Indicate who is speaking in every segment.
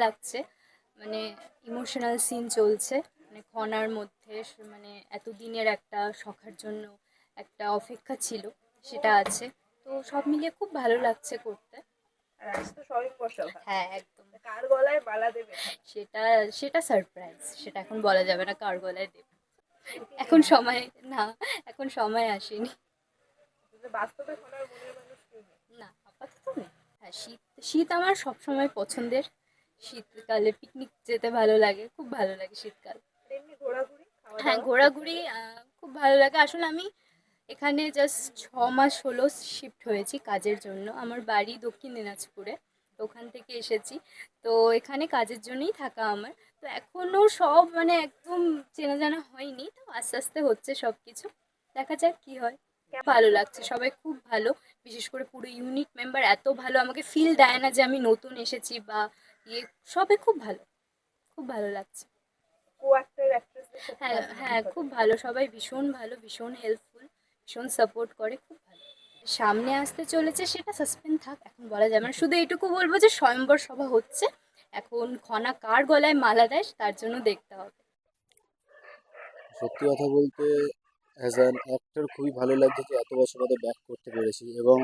Speaker 1: লাগছে। মানে emotional scene চলছে। মানে খনার মধ্যে মানে এতদিনের একটা শখার জন্য একটা অপেক্ষা ছিল সেটা আছে। তো সব মিলিয়ে খুব ভালো লাগছে করতে।
Speaker 2: সভা
Speaker 1: হ্যাঁ একদম।
Speaker 2: কার গলায় মালা দেবে?
Speaker 1: সেটা সেটা সারপ্রাইজ সেটা এখন বলা যাবে না কার গলায় দেব। এখন সময় না এখন সময় আসেনি। না আপাতত নেই। হ্যাঁ শীত শীত আমার সবসময় পছন্দের। শীতকালে পিকনিক যেতে ভালো লাগে খুব ভালো লাগে শীতকাল। হ্যাঁ ঘোরাঘুরি খুব ভালো লাগে। আসলে আমি এখানে জাস্ট ছ মাস হলো শিফট হয়েছি কাজের জন্য। আমার বাড়ি দক্ষিণ দিনাজপুরে তো ওখান থেকে এসেছি। তো এখানে কাজের জন্যই থাকা আমার। তো এখনও সব মানে একদম চেনা জানা হয়নি তো আস্তে আস্তে হচ্ছে সব কিছু দেখা যাক কি হয়। ভালো লাগছে সবাই খুব ভালো। বিশেষ করে পুরো ইউনিট মেম্বার এত ভালো। আমাকে ফিল দেয় না যে আমি নতুন এসেছি বা ইয়ে সবাই খুব ভালো। খুব ভালো লাগছে। হ্যাঁ হ্যাঁ খুব ভালো। সবাই ভীষণ ভালো ভীষণ হেল্পফুল ভীষণ সাপোর্ট করে খুব ভালো। সামনে আসতে চলেছে সেটা সাসপেন্ড থাক এখন বলা যাবে না শুধু এইটুকু বলব যে স্বয়ম্বর সভা হচ্ছে। এখন খনা কার গলায় মালা দেয় তার জন্য দেখতে হবে।
Speaker 3: সত্যি কথা বলতে অ্যাজ অ্যান অ্যাক্টর খুবই ভালো লাগছে যে এত বছর বাদে ব্যাক করতে পেরেছি। এবং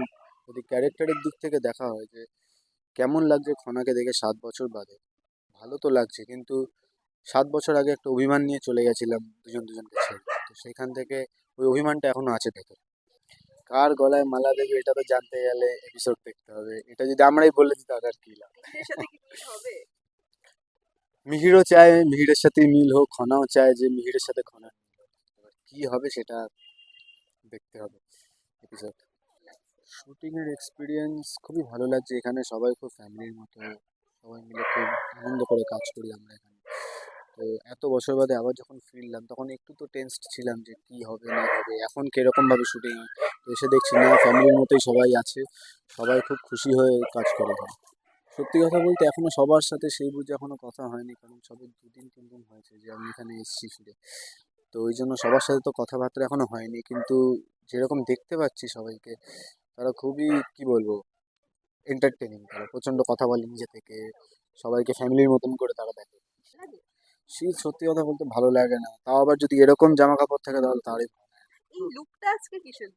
Speaker 3: যদি ক্যারেক্টারের দিক থেকে দেখা হয় যে কেমন লাগছে খনাকে দেখে সাত বছর বাদে? ভালো তো লাগছে কিন্তু সাত বছর আগে একটা অভিমান নিয়ে চলে গেছিলাম দুজন দুজনকে ছেড়ে। তো সেখান থেকে ওই অভিমানটা এখনও আছে ভেতরে কার গলায় মালা দেবে এটা তো জানতে গেলে এপিসোড দেখতে হবে। এটা যদি আমরাই বলে দিই তাহলে আর কি লাভ? মিহিরও চায় মিহিরের সাথে মিল হোক খনাও চায় যে মিহিরের সাথে খনার মিল হোক। কি হবে সেটা দেখতে হবে এপিসোড শুটিংয়ের এক্সপিরিয়েন্স খুবই ভালো লাগছে এখানে। সবাই খুব ফ্যামিলির মতো, সবাই মিলে খুব আনন্দ করে কাজ করি আমরা এখানে। তো এত বছর বাদে আবার যখন ফিরলাম, তখন একটু তো টেন্সড ছিলাম যে কি হবে, না হবে, এখন কিরকমভাবে শুটিং এসে দেখছি, না ফ্যামিলির মতোই সবাই আছে। সবাই খুব খুশি হয়ে কাজ করে সত্যি কথা বলতে এখনও সবার সাথে সেই বুঝে এখনও কথা হয়নি, কারণ সবে দুদিন তিন দিন হয়েছে যে আমি এখানে এসেছি ফিরে। তো ওই জন্য সবার সাথে তো কথাবার্তা এখনও হয়নি, কিন্তু যেরকম দেখতে পাচ্ছি সবাইকে তারা খুবই কি বলব এন্টারটেনিং তারা। প্রচণ্ড কথা বলে নিজে থেকে। সবাইকে ফ্যামিলির মতন করে তারা দেখে। শীত সত্যি কথা বলতে ভালো লাগে না। তাও আবার যদি এরকম জামা কাপড় থাকে তাহলে তারই।
Speaker 2: এই লুকটা আজকে কিসের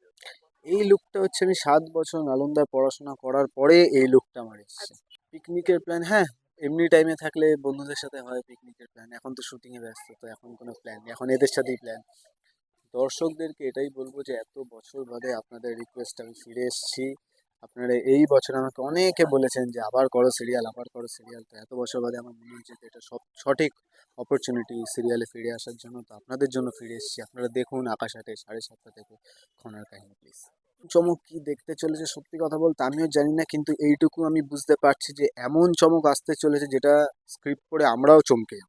Speaker 3: এই লুকটা হচ্ছে আমি সাত বছর নালন্দায় পড়াশোনা করার পরে এই লুকটা আমার এসেছে। পিকনিকের প্ল্যান হ্যাঁ এমনি টাইমে থাকলে বন্ধুদের সাথে হয় পিকনিকের প্ল্যান এখন তো শুটিংয়ে ব্যস্ত তো এখন কোনো প্ল্যান এখন এদের সাথেই প্ল্যান দর্শকদেরকে এটাই বলব যে এত বছর বাদে আপনাদের রিকোয়েস্ট আমি ফিরে এসেছি। আপনারা এই বছর আমাকে অনেকে বলেছেন যে আবার করো সিরিয়াল আবার করো সিরিয়াল তো এত বছর বাদে আমার মনে হয়েছে যে এটা সব সঠিক অপরচুনিটি সিরিয়ালে ফিরে আসার জন্য। তো আপনাদের জন্য ফিরে এসেছি। আপনারা দেখুন আকাশ আটে সাড়ে সাতটা থেকে খনার কাহিনী প্লিজ চমক কি দেখতে চলেছে সত্যি কথা বলতে আমিও জানি না, কিন্তু এইটুকু আমি বুঝতে পারছি যে এমন চমক আসতে চলেছে যেটা স্ক্রিপ্ট পড়ে আমরাও চমকে যাব।